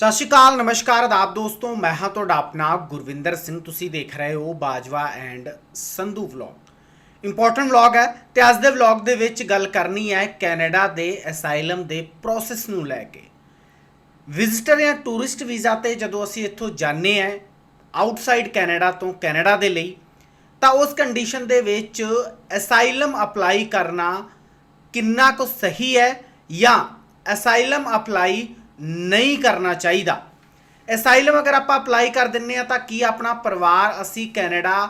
ਸਤਿ ਸ਼੍ਰੀ ਅਕਾਲ, ਨਮਸਕਾਰ ਆਦਾਬ ਦੋਸਤੋ, ਮੈਂ ਹਾਂ ਤੁਹਾਡਾ ਆਪਣਾ ਗੁਰਵਿੰਦਰ ਸਿੰਘ। ਤੁਸੀਂ ਦੇਖ ਰਹੇ ਹੋ Bajwa and Sandhu vlog. Important vlog ਹੈ ਤੇ ਅੱਜ ਦੇ ਵਲੌਗ ਦੇ ਵਿੱਚ ਗੱਲ ਕਰਨੀ ਹੈ ਕੈਨੇਡਾ ਦੇ ਅਸਾਈਲਮ ਦੇ ਪ੍ਰੋਸੈਸ ਨੂੰ ਲੈ ਕੇ। ਵਿਜ਼ਿਟਰ ਜਾਂ ਟੂਰਿਸਟ ਵੀਜ਼ਾ ਤੇ ਜਦੋਂ ਅਸੀਂ ਇੱਥੋਂ ਜਾਂਦੇ ਆ ਆਊਟਸਾਈਡ ਕੈਨੇਡਾ ਤੋਂ ਕੈਨੇਡਾ ਦੇ ਲਈ, ਤਾਂ ਉਸ ਕੰਡੀਸ਼ਨ ਦੇ ਵਿੱਚ ਅਸਾਈਲਮ ਅਪਲਾਈ ਕਰਨਾ ਕਿੰਨਾ ਕੁ ਸਹੀ ਹੈ ਜਾਂ ਅਸਾਈਲਮ ਅਪਲਾਈ ਨਹੀਂ ਕਰਨਾ ਚਾਹੀਦਾ। ਅਸਾਈਲਮ ਅਗਰ ਆਪਾਂ ਅਪਲਾਈ ਕਰ ਦਿੰਨੇ ਆ ਤਾਂ ਕੀ ਆਪਣਾ ਪਰਿਵਾਰ ਅਸੀਂ ਕੈਨੇਡਾ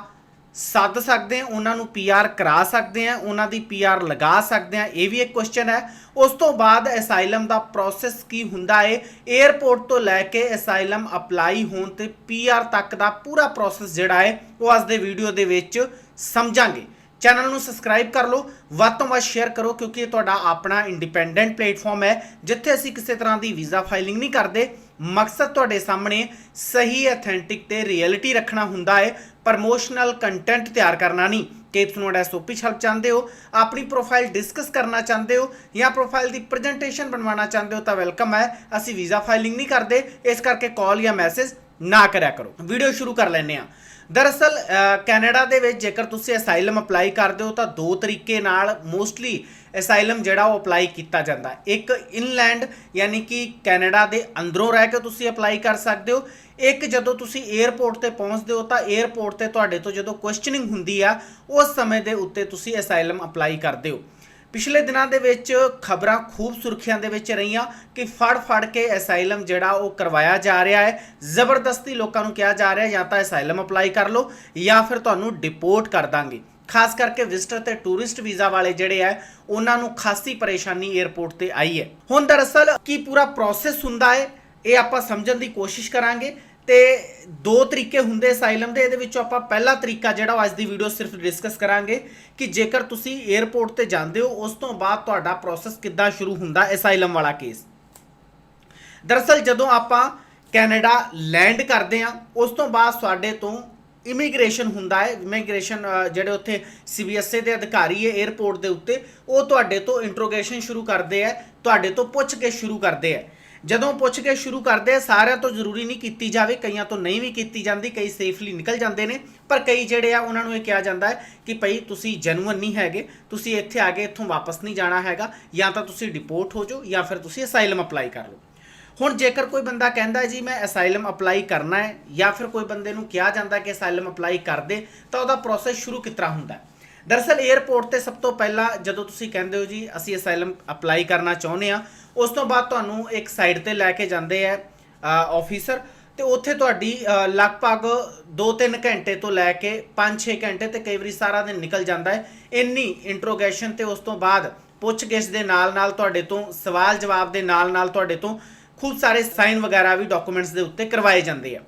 ਸੱਦ ਸਕਦੇ ਹਾਂ, ਉਹਨਾਂ ਨੂੰ ਪੀਆਰ ਕਰਾ ਸਕਦੇ ਹਾਂ, ਉਹਨਾਂ ਦੀ ਪੀਆਰ ਲਗਾ ਸਕਦੇ ਹਾਂ, ਇਹ ਵੀ ਇੱਕ ਕੁਐਸਚਨ ਹੈ। ਉਸ ਤੋਂ ਬਾਅਦ ਅਸਾਈਲਮ ਦਾ ਪ੍ਰੋਸੈਸ ਕੀ ਹੁੰਦਾ ਹੈ 에ਅਰਪੋਰਟ ਤੋਂ ਲੈ ਕੇ ਅਸਾਈਲਮ ਅਪਲਾਈ ਹੋਣ ਤੇ ਪੀਆਰ ਤੱਕ ਦਾ ਪੂਰਾ ਪ੍ਰੋਸੈਸ ਜਿਹੜਾ ਹੈ ਉਹ ਅੱਜ ਦੇ ਵੀਡੀਓ ਦੇ ਵਿੱਚ ਸਮਝਾਂਗੇ। ਚੈਨਲ ਨੂੰ ਸਬਸਕ੍ਰਾਈਬ ਕਰ ਲਓ, ਵੱਧ ਤੋਂ ਵੱਧ ਸ਼ੇਅਰ ਕਰੋ, ਕਿਉਂਕਿ ਇਹ ਤੁਹਾਡਾ ਆਪਣਾ ਇੰਡੀਪੈਂਡੈਂਟ ਪਲੇਟਫਾਰਮ ਹੈ, ਜਿੱਥੇ ਅਸੀਂ ਕਿਸੇ ਤਰ੍ਹਾਂ ਦੀ ਵੀਜ਼ਾ ਫਾਈਲਿੰਗ ਨਹੀਂ ਕਰਦੇ। ਮਕਸਦ ਤੁਹਾਡੇ ਸਾਹਮਣੇ ਸਹੀ ਅਥੈਂਟਿਕ ਤੇ ਰਿਐਲਿਟੀ ਰੱਖਣਾ ਹੁੰਦਾ ਹੈ ਪ੍ਰਮੋਸ਼ਨਲ ਕੰਟੈਂਟ ਤਿਆਰ ਕਰਨਾ ਨਹੀਂ। ਕਿ ਤੁਸੀਂ ਤੁਹਾਨੂੰ ਐਸਓਪੀ ਛਲਪ ਚਾਹੁੰਦੇ ਹੋ, ਆਪਣੀ ਪ੍ਰੋਫਾਈਲ ਡਿਸਕਸ ਕਰਨਾ ਚਾਹੁੰਦੇ ਹੋ, ਜਾਂ ਪ੍ਰੋਫਾਈਲ ਦੀ ਪ੍ਰੈਜੈਂਟੇਸ਼ਨ ਬਣਵਾਉਣਾ ਚਾਹੁੰਦੇ ਹੋ ਤਾਂ ਵੈਲਕਮ ਹੈ, ਅਸੀਂ ਵੀਜ਼ਾ ਫਾਈਲਿੰਗ ਨਹੀਂ ਕਰਦੇ, ਇਸ ਕਰਕੇ ਕਾਲ ਜਾਂ ਮੈਸੇਜ ਨਾ ਕਰਿਆ ਕਰੋ। ਵੀਡੀਓ ਸ਼ੁਰੂ ਕਰ ਲੈਂਦੇ ਹਾਂ। ਦਰਅਸਲ ਕੈਨੇਡਾ ਦੇ ਵਿੱਚ ਜੇਕਰ ਤੁਸੀਂ ਅਸਾਈਲਮ ਅਪਲਾਈ ਕਰਦੇ ਹੋ ਤਾਂ ਦੋ ਤਰੀਕੇ ਨਾਲ ਮੋਸਟਲੀ ਅਸਾਈਲਮ ਜਿਹੜਾ ਉਹ ਅਪਲਾਈ ਕੀਤਾ ਜਾਂਦਾ। ਇੱਕ ਇਨਲੈਂਡ ਯਾਨੀ ਕਿ ਕੈਨੇਡਾ ਦੇ ਅੰਦਰੋਂ ਰਹਿ ਕੇ ਤੁਸੀਂ ਅਪਲਾਈ ਕਰ ਸਕਦੇ ਹੋ। ਇੱਕ, ਜਦੋਂ ਤੁਸੀਂ 에ਅਰਪੋਰਟ ਤੇ ਪਹੁੰਚਦੇ ਹੋ ਤਾਂ 에ਅਰਪੋਰਟ ਤੇ ਤੁਹਾਡੇ ਤੋਂ ਜਦੋਂ ਕੁਐਸਚਨਿੰਗ ਹੁੰਦੀ ਆ, ਉਸ ਸਮੇਂ ਦੇ ਉੱਤੇ ਤੁਸੀਂ ਅਸਾਈਲਮ ਅਪਲਾਈ ਕਰਦੇ ਹੋ। ਪਿਛਲੇ ਦਿਨਾਂ ਦੇ ਵਿੱਚ ਖਬਰਾਂ ਖੂਬ ਸੁਰਖੀਆਂ ਦੇ ਵਿੱਚ ਰਹੀਆਂ ਕਿ ਫੜ ਫੜ ਕੇ ਅਸਾਈਲਮ ਜਿਹੜਾ ਉਹ ਕਰਵਾਇਆ ਜਾ ਰਿਹਾ ਹੈ। ਜ਼ਬਰਦਸਤੀ ਲੋਕਾਂ ਨੂੰ ਕਿਹਾ ਜਾ ਰਿਹਾ ਜਾਂ ਤਾਂ ਅਸਾਈਲਮ ਅਪਲਾਈ ਕਰ ਲਓ ਜਾਂ ਫਿਰ ਤੁਹਾਨੂੰ ਡਿਪੋਰਟ ਕਰ ਦਾਂਗੇ। ਖਾਸ ਕਰਕੇ ਵਿਜ਼ਟਰ ਤੇ ਟੂਰਿਸਟ ਵੀਜ਼ਾ ਵਾਲੇ ਜਿਹੜੇ ਆ ਉਹਨਾਂ ਨੂੰ ਖਾਸੀ ਪਰੇਸ਼ਾਨੀ 에ਅਰਪੋਰਟ ਤੇ ਆਈ ਹੈ। ਹੁਣ ਦਰਅਸਲ ਕੀ ਪੂਰਾ ਪ੍ਰੋਸੈਸ ਹੁੰਦਾ ਹੈ, ਇਹ ਆਪਾਂ ਸਮਝਣ ਦੀ ਕੋਸ਼ਿਸ਼ ਕਰਾਂਗੇ। ਤੇ ਦੋ ਤਰੀਕੇ ਹੁੰਦੇ ਅਸਾਈਲਮ ਦੇ, ਇਹਦੇ ਵਿੱਚੋਂ ਆਪਾਂ ਪਹਿਲਾ ਤਰੀਕਾ ਜਿਹੜਾ ਉਹ ਅੱਜ ਦੀ ਵੀਡੀਓ ਸਿਰਫ ਡਿਸਕਸ ਕਰਾਂਗੇ ਕਿ ਜੇਕਰ ਤੁਸੀਂ 에ਅਰਪੋਰਟ ਤੇ ਜਾਂਦੇ ਹੋ, ਉਸ ਤੋਂ ਬਾਅਦ ਤੁਹਾਡਾ ਪ੍ਰੋਸੈਸ ਕਿੱਦਾਂ ਸ਼ੁਰੂ ਹੁੰਦਾ ਅਸਾਈਲਮ ਵਾਲਾ ਕੇਸ ਦਰਅਸਲ ਜਦੋਂ ਆਪਾਂ ਕੈਨੇਡਾ ਲੈਂਡ ਕਰਦੇ ਆ ਉਸ ਤੋਂ ਬਾਅਦ ਸਾਡੇ ਤੋਂ ਇਮੀਗ੍ਰੇਸ਼ਨ ਹੁੰਦਾ ਹੈ। ਇਮੀਗ੍ਰੇਸ਼ਨ ਜਿਹੜੇ ਉੱਥੇ ਸੀਬੀਐਸਏ ਦੇ ਅਧਿਕਾਰੀ ਹੈ 에ਅਰਪੋਰਟ ਦੇ ਉੱਤੇ, ਉਹ ਤੁਹਾਡੇ ਤੋਂ ਇੰਟਰੋਗੇਸ਼ਨ ਸ਼ੁਰੂ ਕਰਦੇ ਆ ਤੁਹਾਡੇ ਤੋਂ ਪੁੱਛ ਕੇ ਸ਼ੁਰੂ ਕਰਦੇ ਆ ਜਦੋਂ ਪੁੱਛ ਕੇ ਸ਼ੁਰੂ ਕਰਦੇ ਆ, ਸਾਰਿਆਂ ਤੋਂ ਜ਼ਰੂਰੀ ਨਹੀਂ ਕੀਤੀ ਜਾਵੇ, ਕਈਆਂ ਤੋਂ ਨਹੀਂ ਵੀ ਕੀਤੀ ਜਾਂਦੀ, ਕਈ ਸੇਫਲੀ ਨਿਕਲ ਜਾਂਦੇ ਨੇ। ਪਰ ਕਈ ਜਿਹੜੇ ਆ, ਉਹਨਾਂ ਨੂੰ ਇਹ ਕਿਹਾ ਜਾਂਦਾ ਹੈ ਕਿ ਭਈ ਤੁਸੀਂ ਜੈਨੂਅਨ ਨਹੀਂ ਹੈਗੇ, ਤੁਸੀਂ ਇੱਥੇ ਆ ਕੇ ਇੱਥੋਂ ਵਾਪਸ ਨਹੀਂ ਜਾਣਾ ਹੈਗਾ, ਜਾਂ ਤਾਂ ਤੁਸੀਂ ਡਿਪੋਰਟ ਹੋ ਜਾਓ, ਜਾਂ ਫਿਰ ਤੁਸੀਂ ਅਸਾਈਲਮ ਅਪਲਾਈ ਕਰ ਲਓ। ਹੁਣ ਜੇਕਰ ਕੋਈ ਬੰਦਾ ਕਹਿੰਦਾ ਜੀ ਮੈਂ ਅਸਾਈਲਮ ਅਪਲਾਈ ਕਰਨਾ ਹੈ, ਜਾਂ ਫਿਰ ਕੋਈ ਬੰਦੇ ਨੂੰ ਕਿਹਾ ਜਾਂਦਾ ਕਿ ਅਸਾਈਲਮ ਅਪਲਾਈ ਕਰ ਦੇ, ਤਾਂ ਉਹਦਾ ਪ੍ਰੋਸੈਸ ਸ਼ੁਰੂ ਕਿਸ ਹੁੰਦਾ ਹੈ? ਦਰਅਸਲ 에ਅਰਪੋਰਟ ਤੇ ਸਭ ਤੋਂ ਪਹਿਲਾਂ ਜਦੋਂ ਤੁਸੀਂ ਕਹਿੰਦੇ ਹੋ ਜੀ, ਅਸੀਂ ਅਸਾਈਲਮ ਅਪਲਾਈ ਕਰਨਾ ਚਾਹੁੰਦੇ ਆ ਉਸ ਤੋਂ ਬਾਅਦ ਤੁਹਾਨੂੰ ਇੱਕ ਸਾਈਡ ਤੇ ਲੈ ਕੇ ਜਾਂਦੇ ਆ ਆਫੀਸਰ ਤੇ ਉੱਥੇ ਤੁਹਾਡੀ ਲਗਭਗ 2-3 ਘੰਟੇ ਤੋਂ ਲੈ ਕੇ 5-6 ਘੰਟੇ ਤੇ ਕਈ ਵਾਰੀ ਸਾਰਾ ਦਿਨ ਨਿਕਲ ਜਾਂਦਾ ਹੈ। ਇੰਨੀ ਇੰਟਰੋਗੇਸ਼ਨ ਤੇ ਉਸ ਤੋਂ ਬਾਅਦ ਪੁੱਛਗਿੱਛ ਦੇ ਨਾਲ ਨਾਲ ਤੁਹਾਡੇ ਤੋਂ ਸਵਾਲ ਜਵਾਬ ਦੇ ਨਾਲ ਨਾਲ ਤੁਹਾਡੇ ਤੋਂ ਖੂਬ ਸਾਰੇ ਸਾਈਨ ਵਗੈਰਾ ਵੀ ਡਾਕੂਮੈਂਟਸ ਦੇ ਉੱਤੇ ਕਰਵਾਏ ਜਾਂਦੇ ਆ।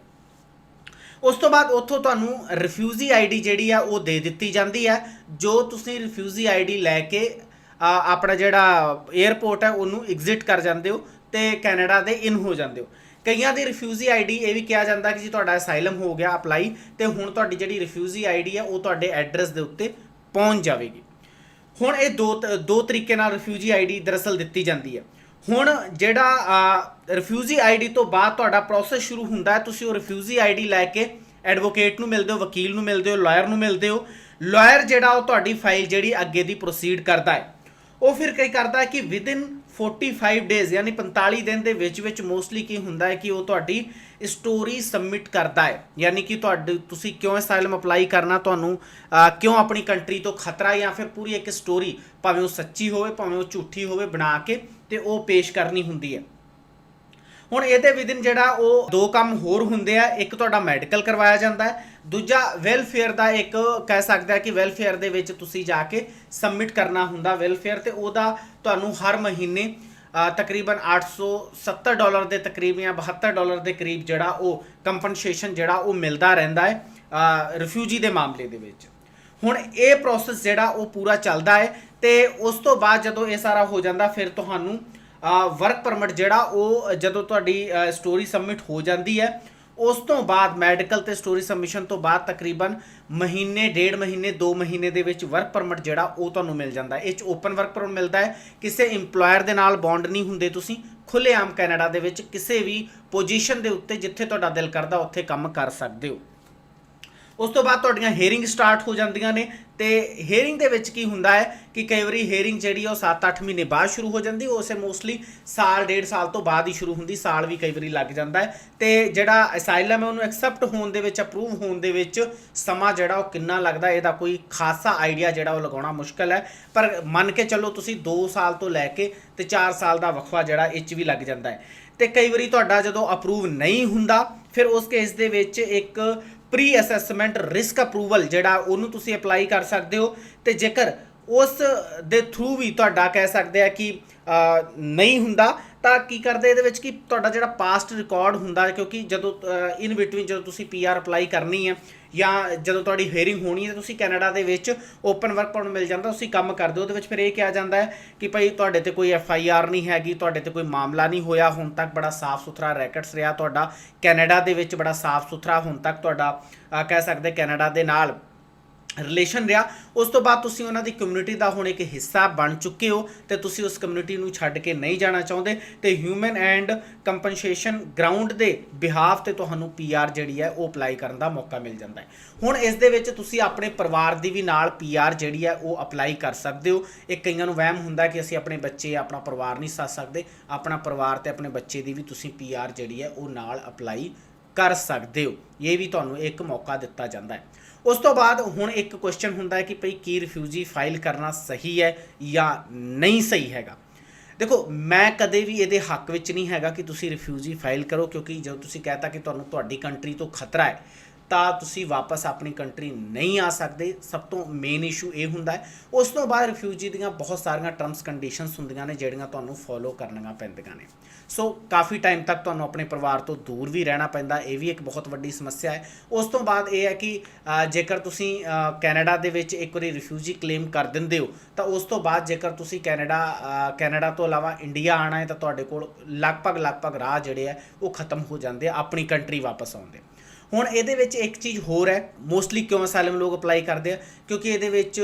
ਉਸ ਤੋਂ ਬਾਅਦ ਉੱਥੋਂ ਤੁਹਾਨੂੰ ਰਿਫਿਊਜੀ ਆਈਡੀ ਜਿਹੜੀ ਆ ਉਹ ਦੇ ਦਿੱਤੀ ਜਾਂਦੀ ਹੈ ਜੋ ਤੁਸੀਂ ਰਿਫਿਊਜੀ ਆਈਡੀ ਲੈ ਕੇ ਆਪਣਾ ਜਿਹੜਾ 에ਅਰਪੋਰਟ ਹੈ, ਉਹਨੂੰ ਐਗਜ਼ਿਟ ਕਰ ਜਾਂਦੇ ਹੋ ਤੇ ਕੈਨੇਡਾ ਦੇ ਇਨ ਹੋ ਜਾਂਦੇ ਹੋ। ਕਈਆਂ ਦੀ ਰਿਫਿਊਜੀ ਆਈਡੀ ਇਹ ਵੀ ਕਿਹਾ ਜਾਂਦਾ ਕਿ ਜੀ ਤੁਹਾਡਾ ਅਸਾਈਲਮ ਹੋ ਗਿਆ ਅਪਲਾਈ ਤੇ ਹੁਣ ਤੁਹਾਡੀ ਜਿਹੜੀ ਰਿਫਿਊਜੀ ਆਈਡੀ ਹੈ, ਉਹ ਤੁਹਾਡੇ ਐਡਰੈਸ ਦੇ ਉੱਤੇ ਪਹੁੰਚ ਜਾਵੇਗੀ। ਹੁਣ ਇਹ ਦੋ ਤ- ਦੋ ਤਰੀਕੇ ਨਾਲ ਰਿਫਿਊਜੀ ਆਈਡੀ ਦਰਅਸਲ ਦਿੱਤੀ ਜਾਂਦੀ ਹੈ। ਹੁਣ ਜਿਹੜਾ ਰਿਫਿਊਜੀ ਆਈਡੀ ਤੋਂ ਬਾਅਦ ਤੁਹਾਡਾ ਪ੍ਰੋਸੈਸ ਸ਼ੁਰੂ ਹੁੰਦਾ ਹੈ, ਤੁਸੀਂ ਉਹ ਰਿਫਿਊਜੀ ਆਈਡੀ ਲੈ ਕੇ ਐਡਵੋਕੇਟ ਨੂੰ ਮਿਲਦੇ ਹੋ, ਵਕੀਲ ਨੂੰ ਮਿਲਦੇ ਹੋ ਲਾਇਰ ਨੂੰ ਮਿਲਦੇ ਹੋ। ਲਾਇਰ ਜਿਹੜਾ ਉਹ ਤੁਹਾਡੀ ਫਾਈਲ ਜਿਹੜੀ ਅੱਗੇ ਦੀ ਪ੍ਰੋਸੀਡ ਕਰਦਾ ਹੈ। ਉਹ ਫਿਰ ਕੀ ਕਰਦਾ ਹੈ ਕਿ ਵਿਦਿਨ 45 ਡੇਜ਼ ਯਾਨੀ 45 ਦਿਨ ਦੇ ਵਿੱਚ ਵਿੱਚ ਮੋਸਟਲੀ ਕੀ ਹੁੰਦਾ ਹੈ ਕਿ ਉਹ ਤੁਹਾਡੀ ਸਟੋਰੀ ਸਬਮਿਟ ਕਰਦਾ ਹੈ। ਯਾਨੀ ਕਿ ਤੁਹਾਡੇ, ਤੁਸੀਂ ਕਿਉਂ ਅਸਾਈਲਮ ਅਪਲਾਈ ਕਰਨਾ, ਤੁਹਾਨੂੰ ਕਿਉਂ ਆਪਣੀ ਕੰਟਰੀ ਤੋਂ ਖਤਰਾ ਜਾਂ ਫਿਰ ਪੂਰੀ ਇੱਕ ਸਟੋਰੀ ਭਾਵੇਂ ਉਹ ਸੱਚੀ ਹੋਵੇ, ਭਾਵੇਂ ਉਹ ਝੂਠੀ ਹੋਵੇ, ਬਣਾ ਕੇ ਤੇ ਉਹ ਪੇਸ਼ ਕਰਨੀ ਹੁੰਦੀ ਹੈ। ਹੁਣ ਇਹਦੇ ਵਿਦਿਨ ਜਿਹੜਾ ਉਹ ਦੋ ਕੰਮ ਹੋਰ ਹੁੰਦੇ ਆ, ਇੱਕ ਤੁਹਾਡਾ ਮੈਡੀਕਲ ਕਰਵਾਇਆ ਜਾਂਦਾ ਹੈ ਦੂਜਾ ਵੈਲਫੇਅਰ ਦਾ ਇੱਕ ਕਹਿ ਸਕਦਾ ਹੈ ਕਿ ਵੈਲਫੇਅਰ ਦੇ ਵਿੱਚ ਤੁਸੀਂ ਜਾ ਕੇ ਸਬਮਿਟ ਕਰਨਾ ਹੁੰਦਾ ਵੈਲਫੇਅਰ ਤੇ ਉਹਦਾ ਤੁਹਾਨੂੰ ਹਰ ਮਹੀਨੇ ਅ, ਤਕਰੀਬਨ 870 ਡਾਲਰ ਦੇ ਤਕਰੀਬ ਜਾਂ 72 ਡਾਲਰ ਦੇ ਕਰੀਬ ਜਿਹੜਾ ਉਹ ਕੰਪਨਸੇਸ਼ਨ ਜਿਹੜਾ ਉਹ ਮਿਲਦਾ ਰਹਿੰਦਾ ਹੈ ਰਿਫਿਊਜੀ ਦੇ ਮਾਮਲੇ ਦੇ ਵਿੱਚ। ਹੁਣ ਇਹ ਪ੍ਰੋਸੈਸ ਜਿਹੜਾ ਉਹ ਪੂਰਾ ਚੱਲਦਾ ਹੈ ਤੇ ਉਸ ਤੋਂ ਬਾਅਦ ਜਦੋਂ ਇਹ ਸਾਰਾ ਹੋ ਜਾਂਦਾ ਫਿਰ ਤੁਹਾਨੂੰ ਵਰਕ ਪਰਮਿਟ ਜਿਹੜਾ ਉਹ ਜਦੋਂ ਤੁਹਾਡੀ ਸਟੋਰੀ ਸਬਮਿਟ ਹੋ ਜਾਂਦੀ ਹੈ ਉਸ ਤੋਂ ਬਾਅਦ ਮੈਡੀਕਲ ਤੇ ਸਟੋਰੀ ਸਬਮਿਸ਼ਨ ਤੋਂ ਬਾਅਦ ਤਕਰੀਬਨ ਮਹੀਨੇ, ਡੇਢ ਮਹੀਨੇ 2 ਮਹੀਨੇ ਦੇ ਵਿੱਚ ਵਰਕ ਪਰਮਿਟ ਜਿਹੜਾ ਉਹ ਤੁਹਾਨੂੰ ਮਿਲ ਜਾਂਦਾ ਹੈ। ਇਹ ਚ ਓਪਨ ਵਰਕ ਪਰਮਿਟ ਮਿਲਦਾ ਹੈ। ਕਿਸੇ EMPLOYER ਦੇ ਨਾਲ ਬੌਂਡ ਨਹੀਂ ਹੁੰਦੇ ਤੁਸੀਂ ਖੁੱਲ੍ਹੇਆਮ ਕੈਨੇਡਾ ਦੇ ਵਿੱਚ ਕਿਸੇ ਵੀ ਪੋਜੀਸ਼ਨ ਦੇ ਉੱਤੇ ਜਿੱਥੇ ਤੁਹਾਡਾ ਦਿਲ ਕਰਦਾ ਉੱਥੇ ਕੰਮ ਕਰ ਸਕਦੇ ਹੋ। ਉਸ ਤੋਂ ਬਾਅਦ ਤੁਹਾਡੀਆਂ ਹੇਅਰਿੰਗ ਸਟਾਰਟ ਹੋ ਜਾਂਦੀਆਂ ਨੇ ਤੇ ਹੇਅਰਿੰਗ ਦੇ ਵਿੱਚ ਕੀ ਹੁੰਦਾ ਹੈ ਕਿ ਕਈ ਵਾਰੀ ਹੇਅਰਿੰਗ ਜਿਹੜੀ ਉਹ 7-8 ਮਹੀਨੇ ਬਾਅਦ ਸ਼ੁਰੂ ਹੋ ਜਾਂਦੀ ਉਸੇ ਮੋਸਟਲੀ ਸਾਲ, ਡੇਢ ਸਾਲ ਤੋਂ ਬਾਅਦ ਹੀ ਸ਼ੁਰੂ ਹੁੰਦੀ, ਸਾਲ ਵੀ ਕਈ ਵਾਰੀ ਲੱਗ ਜਾਂਦਾ ਹੈ। ਤੇ ਜਿਹੜਾ ਅਸਾਈਲਮ ਹੈ, ਉਹਨੂੰ ਐਕਸੈਪਟ ਹੋਣ ਦੇ ਵਿੱਚ ਅਪਰੂਵ ਹੋਣ ਦੇ ਵਿੱਚ ਸਮਾਂ ਜਿਹੜਾ ਉਹ ਕਿੰਨਾ ਲੱਗਦਾ ਇਹਦਾ ਕੋਈ ਖਾਸਾ ਆਈਡੀਆ ਜਿਹੜਾ ਉਹ ਲਗਾਉਣਾ ਮੁਸ਼ਕਲ ਹੈ। ਪਰ ਮੰਨ ਕੇ ਚੱਲੋ ਤੁਸੀਂ 2 ਸਾਲ ਤੋਂ ਲੈ ਕੇ ਤੇ 4 ਸਾਲ ਦਾ ਵਕਫਾ ਜਿਹੜਾ ਇਹ 'ਚ ਵੀ ਲੱਗ ਜਾਂਦਾ ਹੈ। ਤੇ ਕਈ ਵਾਰੀ ਤੁਹਾਡਾ ਜਦੋਂ ਅਪਰੂਵ ਨਹੀਂ ਹੁੰਦਾ, ਫਿਰ ਉਸ ਕੇਸ ਦੇ ਵਿੱਚ ਇੱਕ ਪ੍ਰੀ ਅਸੈਸਮੈਂਟ ਰਿਸਕ ਅਪਰੂਵਲ ਜਿਹੜਾ ਉਹਨੂੰ ਤੁਸੀਂ ਅਪਲਾਈ ਕਰ ਸਕਦੇ ਹੋ ਤੇ ਜੇਕਰ ਉਸ ਦੇ ਥਰੂ ਵੀ ਤੁਹਾਡਾ ਕਹਿ ਸਕਦੇ ਆ ਕਿ ਨਹੀਂ ਹੁੰਦਾ, ਤਾਂ ਕੀ ਕਰਦੇ ਇਹਦੇ ਵਿੱਚ ਕਿ ਤੁਹਾਡਾ ਜਿਹੜਾ ਪਾਸਟ ਰਿਕਾਰਡ ਹੁੰਦਾ ਕਿਉਂਕਿ ਜਦੋਂ ਇਨ ਬਿਟਵੀਨ ਜਦੋਂ ਤੁਸੀਂ ਪੀਆਰ ਅਪਲਾਈ ਕਰਨੀ ਹੈ ਜਾਂ ਜਦੋਂ ਤੁਹਾਡੀ ਹੇਅਰਿੰਗ ਹੋਣੀ ਹੈ ਤੁਸੀਂ ਕੈਨੇਡਾ ਦੇ ਵਿੱਚ ਓਪਨ ਵਰਕ ਪਰਮਿਟ ਮਿਲ ਜਾਂਦਾ, ਤੁਸੀਂ ਕੰਮ ਕਰਦੇ ਹੋ, ਉਹਦੇ ਵਿੱਚ ਫਿਰ ਇਹ ਕਿਹਾ ਜਾਂਦਾ ਹੈ ਕਿ ਭਾਈ ਤੁਹਾਡੇ ਤੇ ਕੋਈ ਐਫ ਆਈ ਆਰ ਨਹੀਂ ਹੈਗੀ, ਤੁਹਾਡੇ ਤੇ ਕੋਈ ਮਾਮਲਾ ਨਹੀਂ ਹੋਇਆ, ਹੁਣ ਤੱਕ ਬੜਾ ਸਾਫ਼ ਸੁਥਰਾ ਰੈਕਟਸ ਰਿਹਾ ਤੁਹਾਡਾ, ਕੈਨੇਡਾ ਦੇ ਵਿੱਚ ਬੜਾ ਸਾਫ਼ ਸੁਥਰਾ ਹੁਣ ਤੱਕ ਤੁਹਾਡਾ ਕਹਿ ਸਕਦੇ ਕੈਨੇਡਾ ਦੇ ਨਾਲ। ਰਿਲੇਸ਼ਨ ਰਿਹਾ। ਉਸ ਤੋਂ ਬਾਅਦ ਤੁਸੀਂ ਉਹਨਾਂ ਦੀ ਕਮਿਊਨਿਟੀ ਦਾ ਹੁਣ ਇੱਕ ਹਿੱਸਾ ਬਣ ਚੁੱਕੇ ਹੋ ਤੇ ਤੁਸੀਂ ਉਸ ਕਮਿਊਨਿਟੀ ਨੂੰ ਛੱਡ ਕੇ ਨਹੀਂ ਜਾਣਾ ਚਾਹੁੰਦੇ। ਤੇ ਹਿਊਮਨ ਐਂਡ ਕੰਪਨਸੇਸ਼ਨ ਗਰਾਊਂਡ ਦੇ ਬਿਹਾਫ ਤੇ ਤੁਹਾਨੂੰ ਪੀਆਰ ਜਿਹੜੀ ਹੈ, ਉਹ ਅਪਲਾਈ ਕਰਨ ਦਾ ਮੌਕਾ ਮਿਲ ਜਾਂਦਾ ਹੈ। ਹੁਣ ਇਸ ਦੇ ਵਿੱਚ ਤੁਸੀਂ ਆਪਣੇ ਪਰਿਵਾਰ ਦੀ ਵੀ ਨਾਲ ਪੀਆਰ ਜਿਹੜੀ ਹੈ, ਉਹ ਅਪਲਾਈ ਕਰ ਸਕਦੇ ਹੋ। ਇਹ ਕਈਆਂ ਨੂੰ ਵਹਿਮ ਹੁੰਦਾ ਕਿ ਅਸੀਂ ਆਪਣੇ ਬੱਚੇ, ਆਪਣਾ ਪਰਿਵਾਰ ਨਹੀਂ ਸਾਥ ਸਕਦੇ। ਆਪਣਾ ਪਰਿਵਾਰ ਤੇ ਆਪਣੇ ਬੱਚੇ ਦੀ ਵੀ ਤੁਸੀਂ ਪੀਆਰ ਜਿਹੜੀ ਹੈ, ਉਹ ਨਾਲ ਅਪਲਾਈ ਕਰ ਸਕਦੇ ਹੋ। ਇਹ ਵੀ ਤੁਹਾਨੂੰ ਇੱਕ ਮੌਕਾ ਦਿੱਤਾ ਜਾਂਦਾ ਹੈ। ਉਸ ਤੋਂ ਬਾਅਦ ਹੁਣ ਇੱਕ ਕੁਐਸਚਨ ਹੁੰਦਾ ਹੈ ਕਿ ਭਈ ਕੀ ਰਿਫਿਊਜੀ ਫਾਈਲ ਕਰਨਾ ਸਹੀ ਹੈ ਜਾਂ ਨਹੀਂ ਸਹੀ ਹੈਗਾ। ਦੇਖੋ, ਮੈਂ ਕਦੇ ਵੀ ਇਹਦੇ ਹੱਕ ਵਿੱਚ ਨਹੀਂ ਹੈਗਾ ਕਿ ਤੁਸੀਂ ਰਿਫਿਊਜੀ ਫਾਈਲ ਕਰੋ ਕਿਉਂਕਿ ਜਦੋਂ ਤੁਸੀਂ ਕਹਤਾ ਕਿ ਤੁਹਾਨੂੰ ਤੁਹਾਡੀ ਕੰਟਰੀ ਤੋਂ ਖਤਰਾ ਹੈ ਤਾਂ ਤੁਸੀਂ ਵਾਪਸ ਆਪਣੀ ਕੰਟਰੀ ਨਹੀਂ ਆ ਸਕਦੇ। ਸਭ ਤੋਂ ਮੇਨ ਇਸ਼ੂ ਇਹ ਹੁੰਦਾ ਹੈ। ਉਸ ਤੋਂ ਬਾਅਦ ਰਿਫਿਊਜੀ ਦੀਆਂ ਬਹੁਤ ਸਾਰੀਆਂ ਟਰਮਸ ਕੰਡੀਸ਼ਨਸ ਹੁੰਦੀਆਂ ਨੇ, ਜਿਹੜੀਆਂ ਤੁਹਾਨੂੰ ਫੋਲੋ ਕਰਨੀਆਂ ਪੈਂਦੀਆਂ ਨੇ। ਸੋ ਕਾਫੀ ਟਾਈਮ ਤੱਕ ਤੁਹਾਨੂੰ ਆਪਣੇ ਪਰਿਵਾਰ ਤੋਂ ਦੂਰ ਵੀ ਰਹਿਣਾ ਪੈਂਦਾ, ਇਹ ਵੀ ਇੱਕ ਬਹੁਤ ਵੱਡੀ ਸਮੱਸਿਆ ਹੈ। ਉਸ ਤੋਂ ਬਾਅਦ ਇਹ ਹੈ ਕਿ ਜੇਕਰ ਤੁਸੀਂ ਕੈਨੇਡਾ ਦੇ ਵਿੱਚ ਇੱਕ ਵਾਰੀ ਰਿਫਿਊਜੀ ਕਲੇਮ ਕਰ ਦਿੰਦੇ ਹੋ, ਤਾਂ ਉਸ ਤੋਂ ਬਾਅਦ ਜੇਕਰ ਤੁਸੀਂ ਕੈਨੇਡਾ ਕੈਨੇਡਾ ਤੋਂ ਇਲਾਵਾ ਇੰਡੀਆ ਆਣਾ ਹੈ, ਤਾਂ ਤੁਹਾਡੇ ਕੋਲ ਲਗਭਗ ਲਗਭਗ ਰਾਹ ਜਿਹੜੇ ਆ ਉਹ ਖਤਮ ਹੋ ਜਾਂਦੇ ਆ, ਆਪਣੀ ਕੰਟਰੀ ਵਾਪਸ ਆਉਂਦੇ ਹੁਣ ਇਹਦੇ ਵਿੱਚ ਇੱਕ ਚੀਜ਼ ਹੋਰ ਹੈ ਮੋਸਟਲੀ ਕਿਉਂ ਅਸਾਈਲਮ ਲੋਕ ਅਪਲਾਈ ਕਰਦੇ ਆ? ਕਿਉਂਕਿ ਇਹਦੇ ਵਿੱਚ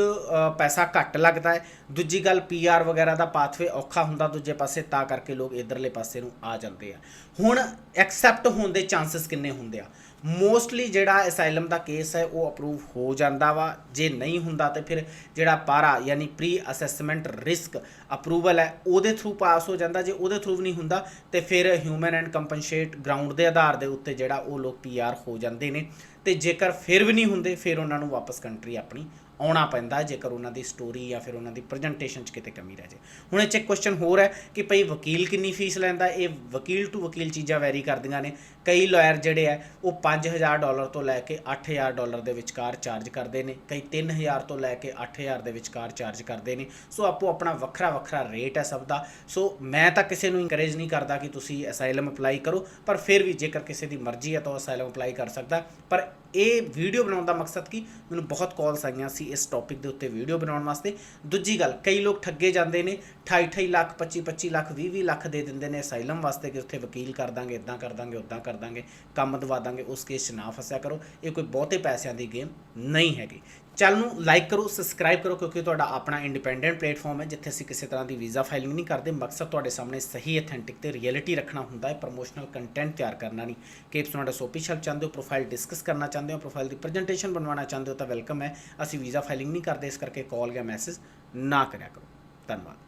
ਪੈਸਾ ਘੱਟ ਲੱਗਦਾ ਹੈ। ਦੂਜੀ ਗੱਲ ਪੀਆਰ ਵਗੈਰਾ ਦਾ ਪਾਥਵੇ ਔਖਾ ਹੁੰਦਾ, ਦੂਜੇ ਪਾਸੇ ਤਾਂ ਕਰਕੇ ਲੋਕ ਇਧਰਲੇ ਪਾਸੇ ਨੂੰ ਆ ਜਾਂਦੇ ਆ। ਹੁਣ ਐਕਸੈਪਟ ਹੋਣ ਦੇ ਚਾਂਸਸ ਕਿੰਨੇ ਹੁੰਦੇ ਆ? ਮੋਸਟਲੀ ਜਿਹੜਾ ਅਸਾਈਲਮ ਦਾ ਕੇਸ ਹੈ, ਉਹ ਅਪਰੂਵ ਹੋ ਜਾਂਦਾ ਵਾ। ਜੇ ਨਹੀਂ ਹੁੰਦਾ ਤੇ ਫਿਰ ਜਿਹੜਾ ਪਾਰਾ, ਯਾਨੀ ਪ੍ਰੀ ਅਸੈਸਮੈਂਟ ਰਿਸਕ ਅਪਰੂਵਲ ਹੈ, ਉਹਦੇ ਥਰੂ ਪਾਸ ਹੋ ਜਾਂਦਾ। ਜੇ ਉਹਦੇ ਥਰੂ ਨਹੀਂ ਹੁੰਦਾ, ਤੇ ਫਿਰ ਹਿਊਮਨ ਐਂਡ ਕੰਪਨਸੇਟ ਗਰਾਊਂਡ ਦੇ ਆਧਾਰ ਦੇ ਉੱਤੇ ਜਿਹੜਾ ਉਹ ਲੋਕ ਪੀਆਰ ਹੋ ਜਾਂਦੇ ਨੇ। ਤੇ ਜੇਕਰ ਫਿਰ ਵੀ ਨਹੀਂ ਹੁੰਦੇ, ਫਿਰ ਉਹਨਾਂ ਨੂੰ ਵਾਪਸ ਕੰਟਰੀ ਆਪਣੀ ਆਉਣਾ ਪੈਂਦਾ, ਜੇਕਰ ਉਹਨਾਂ ਦੀ ਸਟੋਰੀ ਜਾਂ ਫਿਰ ਉਹਨਾਂ ਦੀ ਪ੍ਰੈਜੈਂਟੇਸ਼ਨ 'ਚ ਕਿਤੇ ਕਮੀ ਰਹਿ ਜੇ ਹੁਣ ਇਹ 'ਚ ਇੱਕ ਕੁਐਸਚਨ ਹੋਰ ਹੈ ਕਿ ਭਈ ਵਕੀਲ ਕਿੰਨੀ ਫੀਸ ਲੈਂਦਾ? ਇਹ ਵਕੀਲ ਟੂ ਵਕੀਲ ਚੀਜ਼ਾਂ ਵੈਰੀ ਕਰਦੀਆਂ ਨੇ। ਕਈ ਲਾਇਰ ਜਿਹੜੇ ਆ ਉਹ 5000 ਡਾਲਰ ਤੋਂ ਲੈ ਕੇ 8000 ਡਾਲਰ ਦੇ ਵਿਚਕਾਰ ਚਾਰਜ ਕਰਦੇ ਨੇ। ਕਈ 3000 ਤੋਂ ਲੈ ਕੇ 8000 ਦੇ ਵਿਚਕਾਰ ਚਾਰਜ ਕਰਦੇ ਨੇ। ਸੋ ਆਪੋ ਆਪਣਾ ਵੱਖਰਾ ਵੱਖਰਾ ਰੇਟ ਹੈ ਸਭ ਦਾ। ਸੋ ਮੈਂ ਤਾਂ ਕਿਸੇ ਨੂੰ ਇਨਕਰੇਜ ਨਹੀਂ ਕਰਦਾ ਕਿ ਤੁਸੀਂ ਅਸਾਈਲਮ ਅਪਲਾਈ ਕਰੋ, ਪਰ ਫਿਰ ਵੀ ਜੇਕਰ ਕਿਸੇ ਦੀ ਮਰਜ਼ੀ ਹੈ ਤਾਂ ਉਹ ਅਸਾਈਲਮ ਅਪਲਾਈ ਕਰ ਸਕਦਾ। ਪਰ ਇਹ ਵੀਡੀਓ ਬਣਾਉਣ ਦਾ ਮਕਸਦ ਕੀ? ਮੈਨੂੰ ਬਹੁਤ ਕਾਲਸ ਆਈਆਂ ਸੀ ਇਸ ਟੌਪਿਕ ਦੇ ਉੱਤੇ ਵੀਡੀਓ ਬਣਾਉਣ ਵਾਸਤੇ। ਦੂਜੀ ਗੱਲ, ਕਈ ਲੋਕ ਠੱਗੇ ਜਾਂਦੇ ਨੇ 28 28 ਲੱਖ 25 25 ਲੱਖ 20 20 ਲੱਖ ਦੇ ਦਿੰਦੇ ਨੇ ਅਸਾਈਲਮ ਵਾਸਤੇ ਕਿ ਉੱਥੇ ਵਕੀਲ ਕਰ ਦਾਂਗੇ ਇਦਾਂ ਕਰ ਦਾਂਗੇ ਉਦਾਂ ਕਰ ਦਾਂਗੇ, ਕੰਮ ਦਵਾ ਦਾਂਗੇ, ਉਸ ਕੇਸ 'ਚ ਨਾ ਫਸਿਆ ਕਰੋ। ਇਹ ਕੋਈ ਬਹੁਤੇ ਪੈਸਿਆਂ ਦੀ ਗੇਮ ਨਹੀਂ ਹੈਗੀ। ਚੈਨਲ ਨੂੰ ਲਾਈਕ ਕਰੋ ਸਬਸਕ੍ਰਾਈਬ ਕਰੋ, ਕਿਉਂਕਿ ਤੁਹਾਡਾ ਆਪਣਾ ਇੰਡੀਪੈਂਡੈਂਟ ਪਲੇਟਫਾਰਮ ਹੈ, ਜਿੱਥੇ ਅਸੀਂ ਕਿਸੇ ਤਰ੍ਹਾਂ ਦੀ ਵੀਜ਼ਾ ਫਾਈਲਿੰਗ ਨਹੀਂ ਕਰਦੇ। ਮਕਸਦ ਤੁਹਾਡੇ ਸਾਹਮਣੇ ਸਹੀ ਅਥੈਂਟਿਕ ਤੇ ਰਿਐਲਿਟੀ ਰੱਖਣਾ ਹੁੰਦਾ ਹੈ। ਪ੍ਰੋਮੋਸ਼ਨਲ ਕੰਟੈਂਟ ਤਿਆਰ ਕਰਨਾ ਨਹੀਂ। ਕਿ ਤੁਸੀਂ ਤੁਹਾਡਾ ਸੋਪੀਸ਼ਲ ਚਾਹੁੰਦੇ ਹੋ ਪ੍ਰੋਫਾਈਲ ਡਿਸਕਸ ਕਰਨਾ ਚਾਹੁੰਦੇ ਹੋ ਪ੍ਰੋਫਾਈਲ ਦੀ ਪ੍ਰੈਜੈਂਟੇਸ਼ਨ ਬਣਵਾਉਣਾ ਚਾਹੁੰਦੇ ਹੋ, ਤਾਂ ਵੈਲਕਮ ਹੈ। ਅਸੀਂ ਵੀਜ਼ਾ ਫਾਈਲਿੰਗ ਨਹੀਂ ਕਰਦੇ, ਇਸ ਕਰਕੇ ਕਾਲ ਜਾਂ ਮੈਸੇਜ ਨਾ ਕਰਿਆ ਕਰੋ। ਧੰਨਵਾਦ।